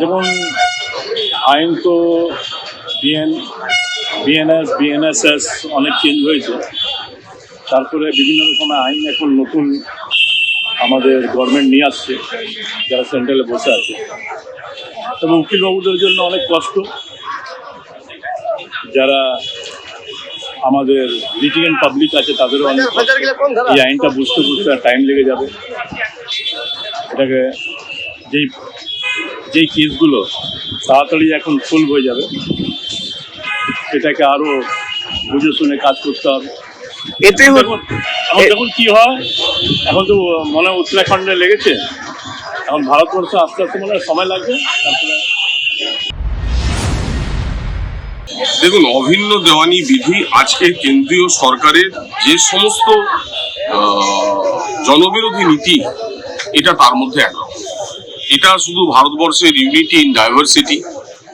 যেমন আইন তো বিএন, বিএনএস, বিএনএসএস অনেক চেঞ্জ হয়েছে। তারপরে বিভিন্ন রকমের আইন এখন নতুন আমাদের গভর্নমেন্ট নিয়ে আসছে, যারা সেন্ট্রালে বসে আছে। তবে উকিলবাবুদের জন্য অনেক কষ্ট। যারা আমাদের লিটিগেন্ট পাবলিক আছে, তাদেরও অনেক। এই আইনটা বুঝতে বুঝতে টাইম লেগে যাবে। এটাকে যেই যেই কেসগুলো তাড়াতাড়ি এখন সলভ হয়ে যাবে। সেটাকে আরও বুঝে শুনে কাজ করতে হবে। এতে এখন এখন কি হয় এখন তো মনে হয় উত্তরাখণ্ডে লেগেছে। এখন ভারতবর্ষ আস্তে আস্তে মনে হয় সময় লাগবে তারপরে দেখুন অভিন্ন দেওয়ানি বিধি আজকে কেন্দ্রীয় সরকারের যে সমস্ত জনবিরোধী নীতি এটা তার মধ্যে একরকম এটা শুধু ভারতবর্ষের ইউনিটি ইন ডাইভার্সিটি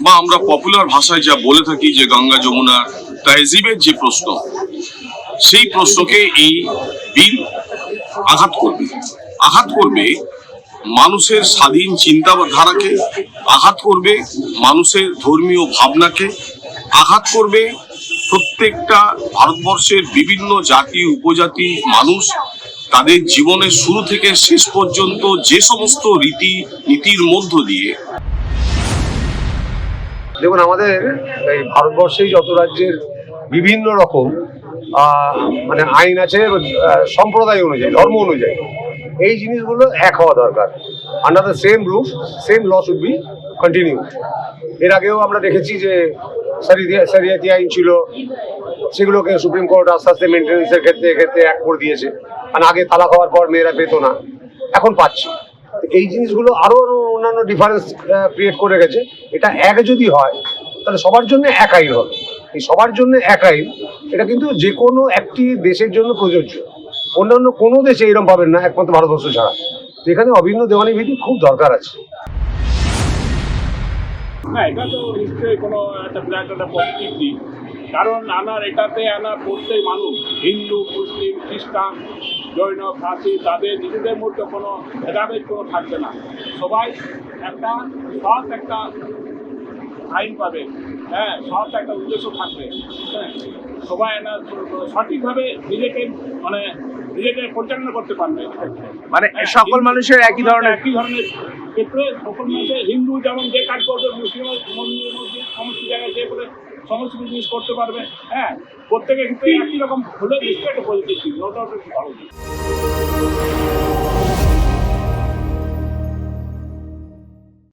বা আমরা পপুলার ভাষায় যা বলে থাকি যে গঙ্গা যমুনার তহজিবের যে প্রশ্ন, সেই প্রশ্নকে এই বিল আঘাত করবে। আঘাত করবে মানুষের স্বাধীন চিন্তাধারাকে, আঘাত করবে মানুষের ধর্মীয় ভাবনাকে, আঘাত করবে প্রত্যেকটা ভারতবর্ষের বিভিন্ন জাতি, উপজাতি, মানুষ তাদের জীবনের শুরু থেকে শেষ পর্যন্ত যে সমস্ত রীতি নীতির মধ্য দিয়ে দেখুন, আমাদের এই ভারতবর্ষেই যত রাজ্যের বিভিন্ন রকম মানে আইন আছে সম্প্রদায় অনুযায়ী, ধর্ম অনুযায়ী, এই জিনিসগুলো এক হওয়া দরকার। Under the same roof same law should be continue এর আগেও আমরা দেখেছি যে সারিয়া- সারিয়াতি আইন ছিল সেগুলোকে সুপ্রিম কোর্ট আস্তে আস্তে মেনটেন্যান্সের ক্ষেত্রে ক্ষেত্রে এক করে দিয়েছে। আর আগে তালাক হওয়ার পর মেয়েরা পেতো না। এখন পাচ্ছে। এই জিনিসগুলো আরও আরও অন্যান্য ডিফারেন্স ক্রিয়েট করে গেছে। এটা এক যদি হয়, তাহলে সবার জন্য এক আইন হবে। এই সবার জন্য এক আইন এটা কিন্তু যে কোনো একটি দেশের জন্য প্রযোজ্য। অন্যান্য কোনো দেশে এরকম পাবেন না, একমাত্র ভারতবর্ষ ছাড়া। এখানে অভিন্ন দেওয়ানি বিধি খুব দরকার আছে। না এটা তো নিশ্চয়ই কোনো একটা বিরাট একটা পজিটিভ দিক। কারণ আনার এটাতে আনার প্রত্যেক মানুষ হিন্দু মুসলিম খ্রিস্টান জৈন ফাঁসি তাদের নিজেদের মধ্যে কোনো ভেদাভেদ কোনো থাকবে না। সবাই একটা সৎ একটা আইন পাবে। হ্যাঁ সৎ একটা উদ্দেশ্য থাকবে। হ্যাঁ সবাই না সঠিকভাবে নিজেকে মানে নিজেকে পরিচালনা করতে পারবে। মানে হ্যাঁ, সকল মানুষের একই ধরনের একই ধরনের ক্ষেত্রে সকল মানুষের হিন্দু যেমন যে কাজ করবে মুসলিম মন্দির মসজিদ সমস্ত জায়গায় যে করে সমস্ত কিছু জিনিস করতে পারবে। হ্যাঁ প্রত্যেকে কিন্তু একই রকম হলে একটা পজিটিভ একটা ভালো।